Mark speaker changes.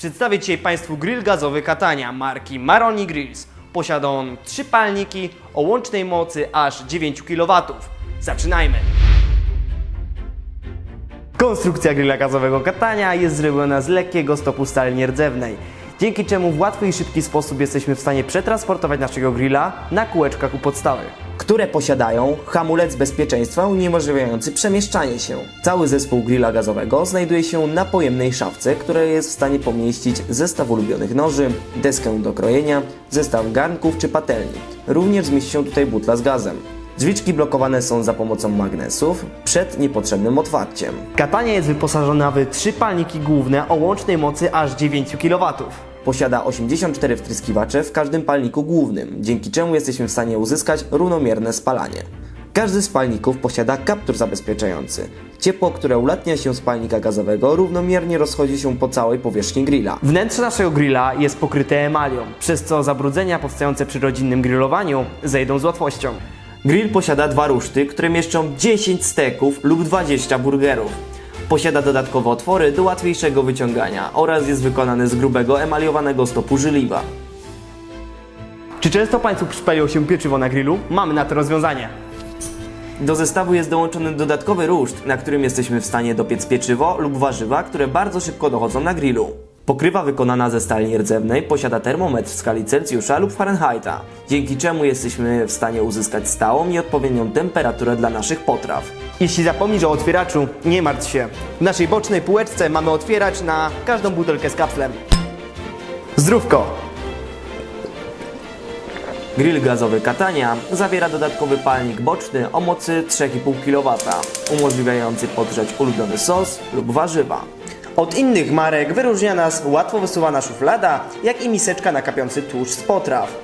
Speaker 1: Przedstawię dzisiaj Państwu grill gazowy Katania marki Maroni Grills. Posiada on trzy palniki o łącznej mocy aż 9 kW. Zaczynajmy! Konstrukcja grilla gazowego Katania jest zrobiona z lekkiego stopu stali nierdzewnej, dzięki czemu w łatwy i szybki sposób jesteśmy w stanie przetransportować naszego grilla na kółeczkach u podstawy.
Speaker 2: Które posiadają hamulec bezpieczeństwa uniemożliwiający przemieszczanie się. Cały zespół grilla gazowego znajduje się na pojemnej szafce, która jest w stanie pomieścić zestaw ulubionych noży, deskę do krojenia, zestaw garnków czy patelni. Również zmieści się tutaj butla z gazem. Drzwiczki blokowane są za pomocą magnesów przed niepotrzebnym otwarciem.
Speaker 1: Katania jest wyposażona w trzy palniki główne o łącznej mocy aż 9 kW.
Speaker 2: Posiada 84 wtryskiwacze w każdym palniku głównym, dzięki czemu jesteśmy w stanie uzyskać równomierne spalanie. Każdy z palników posiada kaptur zabezpieczający. Ciepło, które ulatnia się z palnika gazowego, równomiernie rozchodzi się po całej powierzchni grilla.
Speaker 1: Wnętrze naszego grilla jest pokryte emalią, przez co zabrudzenia powstające przy rodzinnym grillowaniu zejdą z łatwością.
Speaker 2: Grill posiada dwa ruszty, które mieszczą 10 steków lub 20 burgerów. Posiada dodatkowe otwory do łatwiejszego wyciągania oraz jest wykonany z grubego emaliowanego stopu żeliwa.
Speaker 1: Czy często Państwu przypaliło się pieczywo na grillu? Mamy na to rozwiązanie.
Speaker 2: Do zestawu jest dołączony dodatkowy ruszt, na którym jesteśmy w stanie dopiec pieczywo lub warzywa, które bardzo szybko dochodzą na grillu. Pokrywa wykonana ze stali rdzewnej posiada termometr w skali Celsjusza lub Fahrenheita, dzięki czemu jesteśmy w stanie uzyskać stałą i odpowiednią temperaturę dla naszych potraw.
Speaker 1: Jeśli zapomnisz o otwieraczu, nie martw się. W naszej bocznej półeczce mamy otwieracz na każdą butelkę z kapslem. Zdrówko!
Speaker 2: Grill gazowy Katania zawiera dodatkowy palnik boczny o mocy 3,5 kW, umożliwiający podgrzać ulubiony sos lub warzywa.
Speaker 1: Od innych marek wyróżnia nas łatwo wysuwana szuflada, jak i miseczka na kapiący tłuszcz z potraw.